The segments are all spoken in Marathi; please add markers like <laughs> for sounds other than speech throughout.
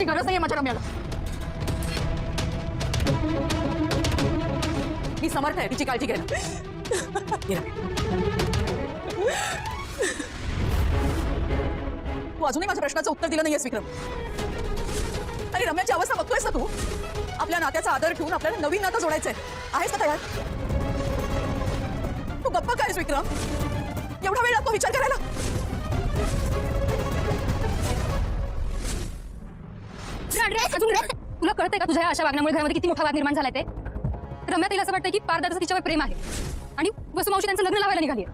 ती गरज नाही माझ्या रम्याला मी समर्थ आहे तिची काळजी घ्यायला तू अजूनही माझ्या प्रश्नाचं उत्तर दिलं नाहीयेस विक्रम आणि रम्याची अवस्था बघतोयस ना तू आपल्या नात्याचा आदर ठेवून आपल्याला नवीन नातं जोडायचंय आहेस ना तयार तू गप्पा काय विक्रम एवढा वेळ लागतो विचार करायला अजून तुला कळतंय का तुझ्या या अशा वागण्यामुळे घरामध्ये किती मोठा वाद निर्माण झालाय ते? रम्या तिला असं वाटतं की पारदाचं तिच्यावर प्रेम आहे. आणि वसुमावशी त्यांचं लग्न लावायला निघाली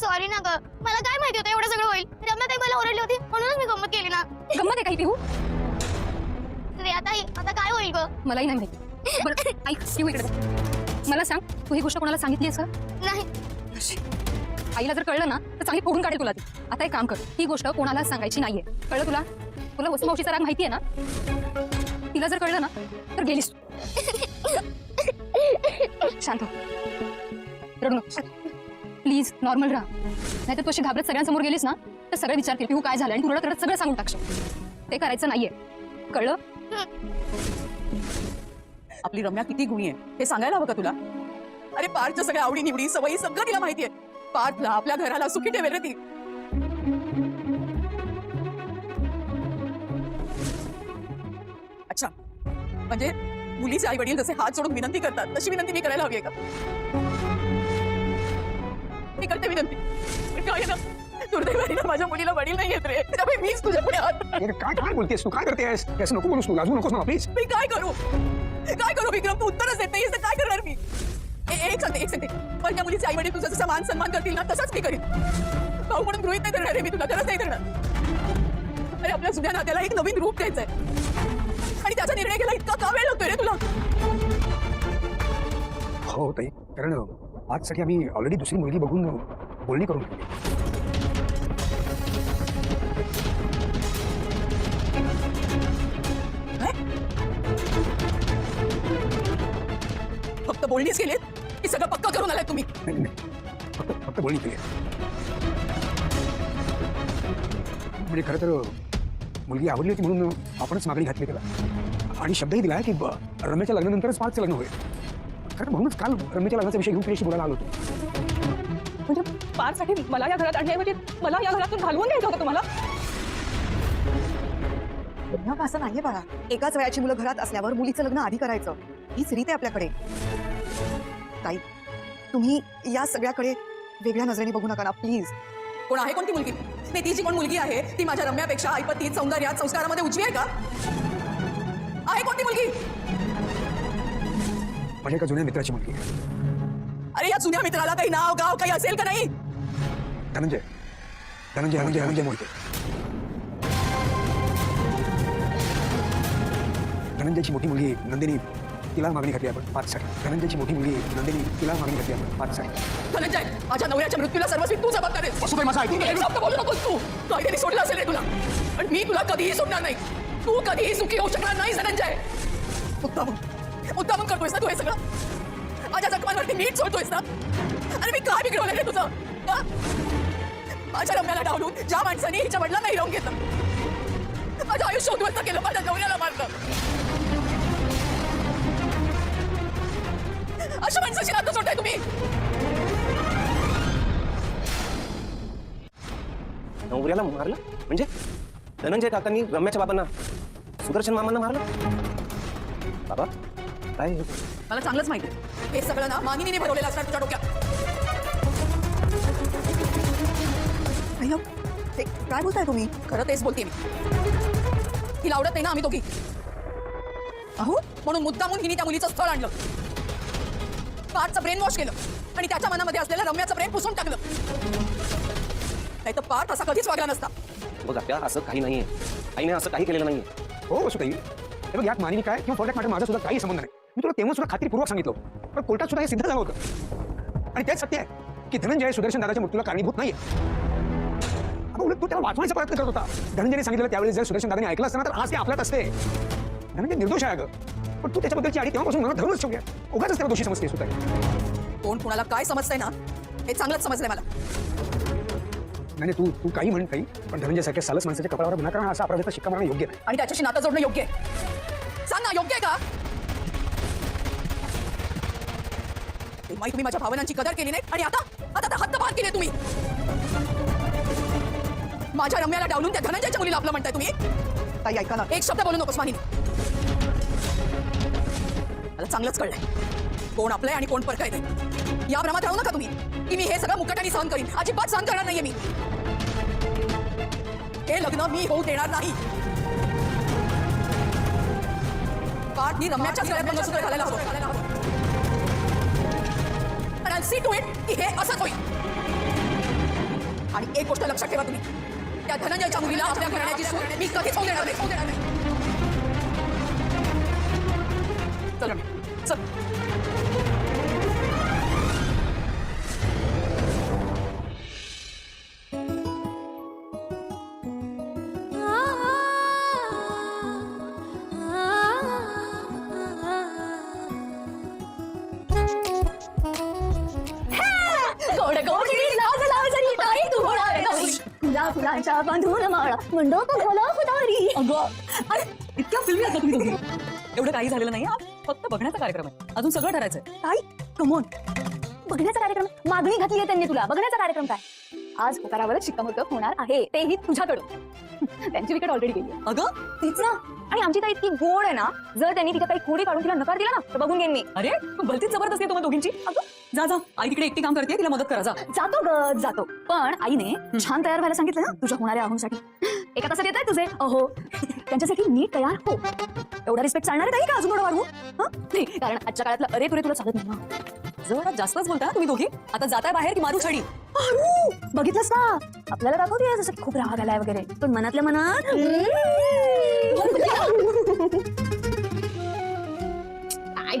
सॉरी ना ग. मला काय माहिती होतं एवढं सगळं होईल? रम्याताई मला ओरडली होती म्हणूनच मी गंमत केली ना. गंमत आहे काही पिहू? श्रेयाताई आता काय होईल ग? मलाही नाही माहिती. बरं ऐक पिहू इकडे मला सांग तू ही गोष्ट कोणाला सांगितली का? नाही. आईला जर कळलं ना तर चांगली फोडून काढेल तुला ती. आता एक काम कर ही गोष्ट कोणाला सांगायची नाहीये. कळलं तुला? तुला वसुमावशीचा राग माहितीये ना? तिला जर कळलं ना तर गेलीस तू. शांत हो. रडू नको. प्लीज नॉर्मल राहा. नाहीतर तू अशी घाबरत सगळ्यांसमोर गेलीस ना तर सगळे विचारतील पिहू काय झालं आणि तू रडत सगळं सांगून टाकशील. ते करायचं नाहीये. कळलं? आपली रम्या किती गुणी आहे. हे सांगायला हवं का तुला? अरे पार्थच्या सगळ्या आवडी निवडी सवयी सगळं तिला माहितीये. पार्थला आपल्या घराला सुखी ठेवेल रे ती. म्हणजे मुलीचे आई वडील जसे हात जोडून विनंती करतात तशी विनंती मी करायला हवी आहे का? मी करते विनंती. काय ना दुर्दैवाने ना माझ्या मुलीला वडील नाही येत रे. त्यामुळे मीच तुझ्या पुढे हात अरे काय काय बोलतेस तू? काय करतेस असं नको बोलूस तू. लाजू नकोस ना प्लीज़ मी काय करू? काय करू विक्रम? तू उत्तरच देत नाहीस तर काय करणार मी? ए- एक एक पण त्या मुलीचे आई वडील तुझा जसा मान सन्मान करतील ना तसाच मी करीन. भाऊ म्हणून गृहित नाही धरणार रे मी तुला नाही धरणार. अरे आपल्या जुन्या नात्याला एक नवीन रूप द्यायचंय. आणि त्याचा निर्णय घ्यायला इतका का वेळ लागतोय रे तुला? हो ताई. कारण आजसाठी आम्ही ऑलरेडी दुसरी मुलगी बघून बोलणी करून ठेवली? फक्त बोलणीच केलीत? की सगळं पक्का करून आलाय तुम्ही? नाही नाही, नाही फक्त फक्त बोलणी केली म्हणजे खरं तर मुलगी आवडली होती म्हणून आपणच मागणी घातली त्याला. आणि शब्दही दिला की रम्याच्या लग्नानंतरच पाचचं लग्न होईल. खरं तर म्हणूनच काल रम्याच्या लग्नाचा विषय घेऊन तुझ्याशी बोलायला आलो होतो. म्हणजे पारसाठी मला या घरात आणण्याऐवजी मला या घरातून घालवून द्यायचं होतं तुम्हाला? लग्न असं नाहीये बाळा. एकाच वयाची मुलं घरात असल्यावर मुलीचं लग्न आधी करायचं. हीच रीत आहे आपल्याकडे. ताई तुम्ही या सगळ्याकडे वेगळ्या नजरेने बघू नका ना प्लीज. कोण आहे? कोणती मुलगी? नाही ती जी कोण मुलगी आहे? ती माझ्या रम्यापेक्षा ऐपतीत सौंदर्यात संस्कारामध्ये उजवी आहे का? आहे कोणती मुलगी? माझ्या एका जुन्या मित्राची मुलगी. अरे या जुन्या मित्राला काही नाव गाव काही असेल का नाही? धनंजय. धनंजय धनंजय धनंजय मोहिते धनंजयची मोठी मुलगी नंदिनी तिला मागणी घातली आपण पाचसाठी धनंजयची मोठी मुलगी नंदिनी तिला मागणी घातली आपण पाचसाठी धनंजय माझ्या नवऱ्याच्या मृत्यूला सर्वस्वी तू जबाबदार आहेस. दे, माझं ऐकून घे. एक शब्द बोलू नकोस तू. काहीतरी सोडलं असेल रे तुला. पण मी तुला कधीही सोडणार नाही. तू कधीही सुखी होऊ शकणार नाही धनंजय. मुद्दामून. मुद्दामून करतोयस ना तू हे सगळं? माझ्या जखमांवरती मीठ सोडतोयस ना? अरे मी काय बिघडवलं रे तुझं? का? माझ्या रम्याला डावलून ज्या माणसाने हिच्या वडिलांना हिरावून घेतलं माझं आयुष्य उद्ध्वस्त केलं माझ्या नवऱ्याला मारलं. अशा माणसाची नातं सोडताय तुम्ही. नवऱ्याला मारलं? म्हणजे? धनंजय काकांनी रम्याच्या बाबांना सुदर्शन मामांना मारलं? बाबा काय हे? मला चांगलंच माहिती आहे. हे सगळं ना मानिनीने भरवलेलं असणार तुझ्या डोक्यात. अय्यो, ते काय बोलताय तुम्ही? खरं तेच बोलते मी. तिला आवडत नाही ना आम्ही दोघी? अहो म्हणून मुद्दामून हिने त्या मुलीचं स्थळ आणलं. पार्थचं ब्रेन वॉश केलं. आणि त्याच्या मनामध्ये असलेलं रम्याचं प्रेम पुसून टाकलं. नाही तर पार्थ असा कधीच वागला नसता. बघ त्या असं काही नाहीये. आईने असं काही केलेलं नाहीये. हो असू ताई हे बघ यात मानिनी काय किंवा फॉरटॅक मॅटर माझा सुद्धा काही संबंध नाही. मी तुला तेव्हा सुद्धा खात्रीपूर्वक सांगितलं पण कोर्टात सुद्धा हे सिद्ध झालं होतं. आणि तेच सत्य आहे की धनंजय सुदर्शन दादाच्या मृत्यूला कारणीभूत नाहीये. अगं उलट तू त्याला वाचवायचा प्रयत्न करत होता. धनंजयने सांगितलं त्यावेळी जर सुदर्शन दादाने ऐकलं असतं ना तर आज ते आपल्यात असते. धनंजय निर्दोष आहे अगं. पण तू त्याच्याबद्दलची आधी तेव्हापासून मनात धरूनच ठेवूया उगाच त्याला दोषी समजतेस होता कोण कुणाला काय समजतंय ना हे चांगलंच समजलंय मला. नाही तू तू काही म्हण काही पण धनंजय सारख्या सालस माणसाच्या कपाळावर विनाकारण असा अपराधाचा शिक्का मारणं योग्य नाही. आणि त्याच्याशी नातं जोडणं योग्य आहे. सांग ना योग्य आहे का? तेव्हाही तुम्ही माझ्या भावनांची कदर केली नाही आणि आता आता तर हद्दपार केली तुम्ही. माझ्या रम्याला डावलून त्या धनंजयच्या मुलीला आपलं म्हणताय तुम्ही? ताई ऐका ना. एक शब्द बोलू नकोस मानिनी मला चांगलंच कळलंय. कोण आपलंय आणि कोण परकाय नाही. या भ्रमात राहू नका तुम्ही. की मी हे सगळं मुकटाने सहन करीन. अजिबात सहन करणार नाहीये मी. हे लग्न मी होऊ देणार नाही. पाठ मी घालायला हवं. आणि सी टू इट की हे असंच होईल. आणि एक गोष्ट लक्षात ठेवा तुम्ही. त्या धनंजयच्या मुलीला आपल्या घराण्याची सूट मी कधीच होऊ देणार नाही. फुलांच्या बांधून माळा मंडप फुदारी अगं अरे इतक्या फिल्मी आता तुम्ही दोघी? एवढं काही झालेलं नाही हा? फक्त बघण्याचा कार्यक्रम आहे. अजून सगळं ठरायचंय. ताई कमोन बघण्याचा कार्यक्रम? मागणी घातली आहे त्यांनी तुला. बघण्याचा कार्यक्रम काय? आज उतारावरच शिक्कामोर्तब होणार आहे. तेही तुझ्याकडून. <laughs> त्यांची विकेट ऑलरेडी गेली. अगं तीच? ना आणि आमची ताई इतकी गोड आहे ना जर त्यांनी तिच्या काही खोडी काढून तिला नकार दिला ना तर बघून घेईन मी. अरे भलतीच जबरदस्त आहे तुम्हाला दोघींची. अगं. जा जा. आई तिकडे एकटी काम करते तिला मदत करा जा. जातो ग जातो. पण आईने छान तयार व्हायला सांगितलं ना तुझ्या होणाऱ्या अहोसाठी एका तासात येत आहे तुझे? अहो. त्यांच्यासाठी नीट तयार हो. एवढा रिस्पेक्ट चालणार आहे ताई का अजून थोडं वाढवू? नाही कारण आजच्या काळातलं अरे तुरे तुला चालत नाही. ना जरा जास्तच बोलता ना तुम्ही दोघी. आता जाताय बाहेर की मारू छडी? अरू बघितलंस का? आपल्याला दाखवते जसं की खूप राग आलाय वगैरे. पण मनातल्या मनात काय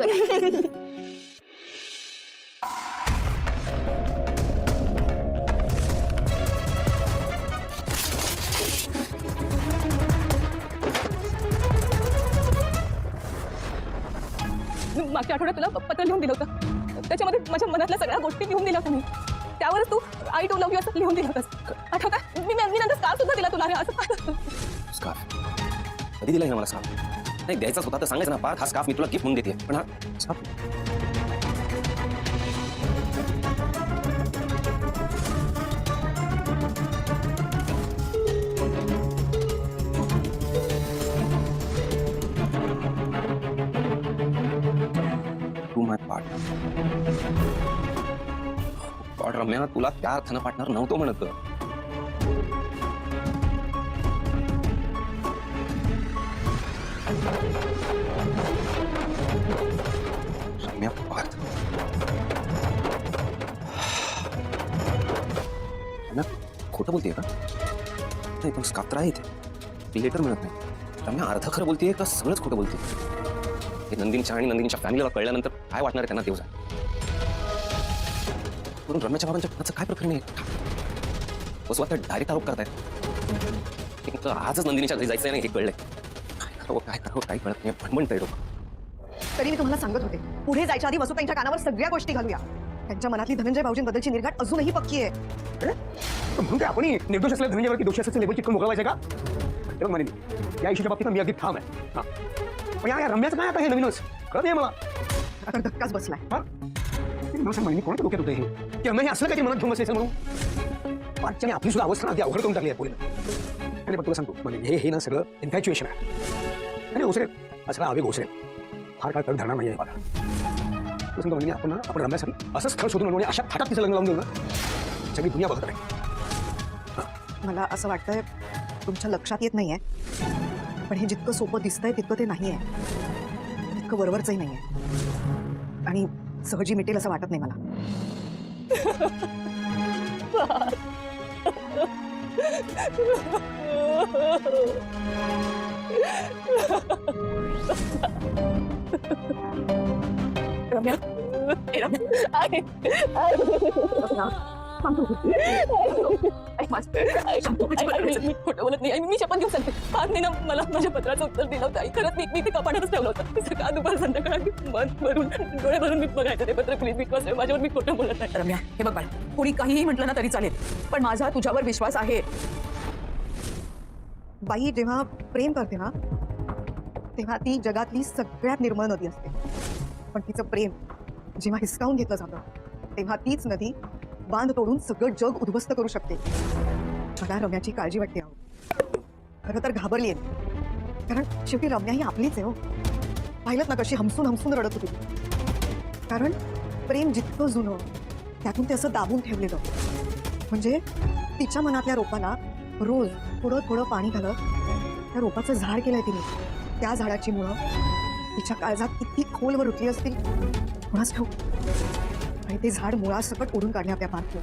मागच्या आठवड्यात तुला पत्र लिहून दिलं होतं. त्याच्यामध्ये माझ्या मनातल्या सगळ्या गोष्टी लिहून दिल्या होत्या मी. त्यावरच तू आई टू लव्ह यू असं लिहून दिलं होतं आठवतं? मी मी नंतर स्कार्फ सुद्धा दिला तुला असं. स्कार्फ कधी दिलाय ना मला स्कार्फ नाही द्यायचाच होता तर सांगायचं ना पार्थ हा स्कार्फ मी तुला गिफ्ट म्हणून देते पण हा। तू पार्टनर रम्या तुला त्या अर्थानं पार्टनर नव्हतो म्हणत। ना? खोटं बोलतेय का? नाही पण स्काप तर आहे इथे लेटर मिळत नाही. रम्या अर्ध खरं बोलतेय का सगळंच खोटं बोलते हे नंदिनीच्या आणि नंदिनीच्या फॅमिलीला कळल्यानंतर काय वाटणार आहे त्यांना देव जाय वरून रम्याच्या बाबांच्या मनाचं काय प्रकरण आहे? बसू आता डायरेक्ट आरोप करतायत. आजच नंदिनीच्या घरी जायचं नाही हे कळलंय. काय करावं काय करावं काय कळत नाही. म्हणतंय डोकं तरी मी तुम्हाला सांगत होते पुढे जायच्या आधी वसुताईंच्या कानावर सगळ्या गोष्टी घालूया. त्यांच्या मनातली धनंजय भाऊजींबद्दलची निर्घाट अजूनही पक्की आहे. म्हणून काय आपण निर्दोष असलेल्या धनंजयवरती दोषी असल्याचं लेबल चिकन मोकळवायचं का? हे बघ मानिनी या इशूच्या बाबतीत मी अगदी ठाम आहे. हा. पण या रम्याचं काय आता हे नवीनच? कळत नाही मला. आता धक्काच बसलाय. हा? मानिनी कोणाच्या डोक्यात होतं हे? की रम्या हे असलं ते मनात घेऊन बसायचं म्हणून? पाचच्याने आपली सुद्धा अवस्था ना अगदी अवघड करून टाकली आहे पोलीनं आणि पण तुला सांगतो म्हणजे हे हे ना सगळं इन्फॅच्युएशन आहे. आणि ओसरे हा सगळा आवेग ओसरे. फार काळ करून धरणार नाही आहे मला. म्हणजे आपण आपण रम्यासाठी असं स्थळ शोधून आणि अशा थाटात तिचं लग्न लावून देऊ ना. सगळी दुनिया बघत आहे मला असं वाटतंय तुमच्या लक्षात येत नाहीये. पण हे जितकं सोपं दिसतंय तितकं ते नाहीये. तितकं वरवरचंही नाहीये. आणि सहजी मिटेल असं वाटत नाही मला. मी खोटं बोलत नाही मी शपथ घेऊन सांगते पार्थने ना मला माझ्या पत्राचं उत्तर दिलं होतं खरंच मी मी ते कपाटातच ठेवलं होतं सकाळ दुपार संध्याकाळ मन भरून डोळे भरून मी बघायचं ते पत्र प्लीज विश्वास ठेव, माझ्यावर मी खोटं बोलत नाही रम्या हे बघ बाळा कोणी काहीही म्हटलं ना तरी चालेल पण माझा तुझ्यावर विश्वास आहे. बाई जेव्हा प्रेम करते ना तेव्हा ती जगातली सगळ्यात निर्मळ नदी असते. पण तिचं प्रेम जेव्हा हिसकावून घेतलं जातं तेव्हा तीच नदी बांध तोडून सगळं जग उद्ध्वस्त करू शकते. मला रम्याची काळजी वाटते अहो. खरं तर घाबरली कारण शेवटी रम्या ही आपलीच आहे हो. पाहिलं ना कशी हमसून हमसून रडत होती. कारण प्रेम जितकं जुनं त्यातून ते असं दाबून ठेवलेलं. म्हणजे तिच्या मनातल्या रोपाला रोज थोडं थोडं पाणी घालत त्या रोपाचं झाड केलंय तिने. त्या झाडाची मुळं तिच्या काळजात किती खोलवर रुतली असतील. कोणाच ठेवू आणि ते झाड मुळासकट ओढून काढले आपल्या पार्थ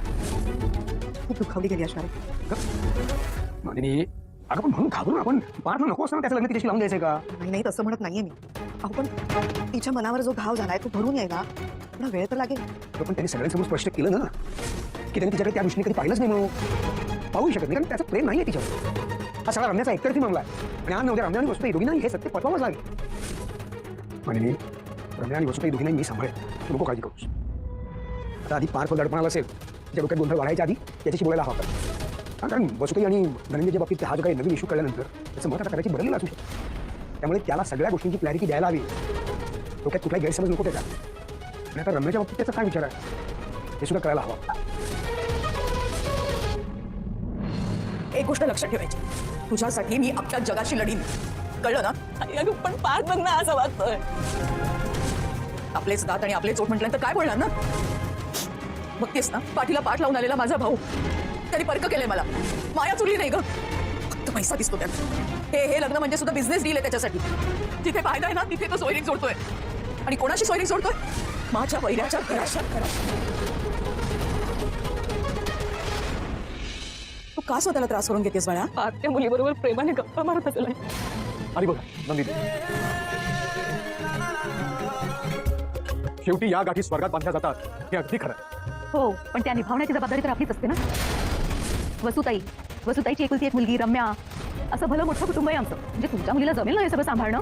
खूप दुखावली गेली असणार मानिनी अगं पण म्हणून घाबरून आपण. पार्थ नको असताना त्याचं लग्न तिच्याशी लावून द्यायचंय का? नाही नाही तसं म्हणत नाहीये मी. अहो पण तिच्या मनावर जो घाव झालाय तो भरून यायला थोडा वेळ तर लागेल. अगं, पण त्यांनी सगळ्यांसमोर स्पष्ट केलं ना की त्यांनी तिच्याकडे त्या दृष्टीने कधी पाहिलंच नाही म्हणून. पाहू शकत नाही कारण त्याचं प्रेम नाही आहे तिच्यावर. हा सगळा रम्याचा एकतर्फी मामला आहे. आणि आज नव्हत्या रम्या आणि वस्तू दोघींनाही हे सत्य पटवावंच लागेल. मानिनी रम्या आणि वस्तू दोघींनाही मी सांभाळेल नको काळजी करूस. आता आधी पार्थ दडपणाला असेल तिच्या डोक्यात गोंधळ वाढायच्या आधी त्याच्याशी बोलायला हवा हा कारण वसुताई आणि धनंजयच्या बाबतीत हा जो काही नवीन इश्यू कळल्यानंतर त्याचं मत आता कदाचित बदललेलं असू शकतं. त्यामुळे त्याला सगळ्या गोष्टींची क्लॅरिटी द्यायला हवी. डोक्यात कुठलाही गैरसमज नको त्याचा. आणि आता रम्याच्या बाबतीत त्याचा काय विचार आहे? हे सुद्धा कळायला हवा. एक गोष्ट लक्षात ठेवायची. तुझ्यासाठी मी आपल्या जगाशी लढीन. कळलं ना? पण पार्थ बघ ना असं वाटतं आपलेच दात आणि आपले चोट म्हटल्यानंतर काय बोलणार ना? बघतेस ना पाठीला पाठ लावून आलेला माझा भाऊ. त्यांनी परक केलंय मला. माया चुरली नाही ग. फक्त पैसा दिसतो त्यात. हे हे लग्न म्हणजे सुद्धा बिझनेस डील आहे त्याच्यासाठी. जिथे फायदा आहे ना तिथे तो सोयरीक जोडतोय. आणि कोणाशी सोयरीक जोडतोय? माझ्या वैऱ्याच्या घराच्या घरात तू का स्वतःला त्रास करून घेतेस बाळा? पार्थ त्या मुलीबरोबर प्रेमाने गप्पा मारत असेल आई. आणि बघा नंदिनी. शेवटी या गाठी स्वर्गात बांधल्या जातात. हे अगदी खरं आहे. हो पण त्या निभावण्याची जबाबदारी तर आपलीच असते ना? वसुताई वसुताईची एकुलती एक मुलगी रम्या असं भलं मोठं कुटुंब आहे आमचं. म्हणजे तुमच्या मुलीला जमेल ना हे सगळं सांभाळणं?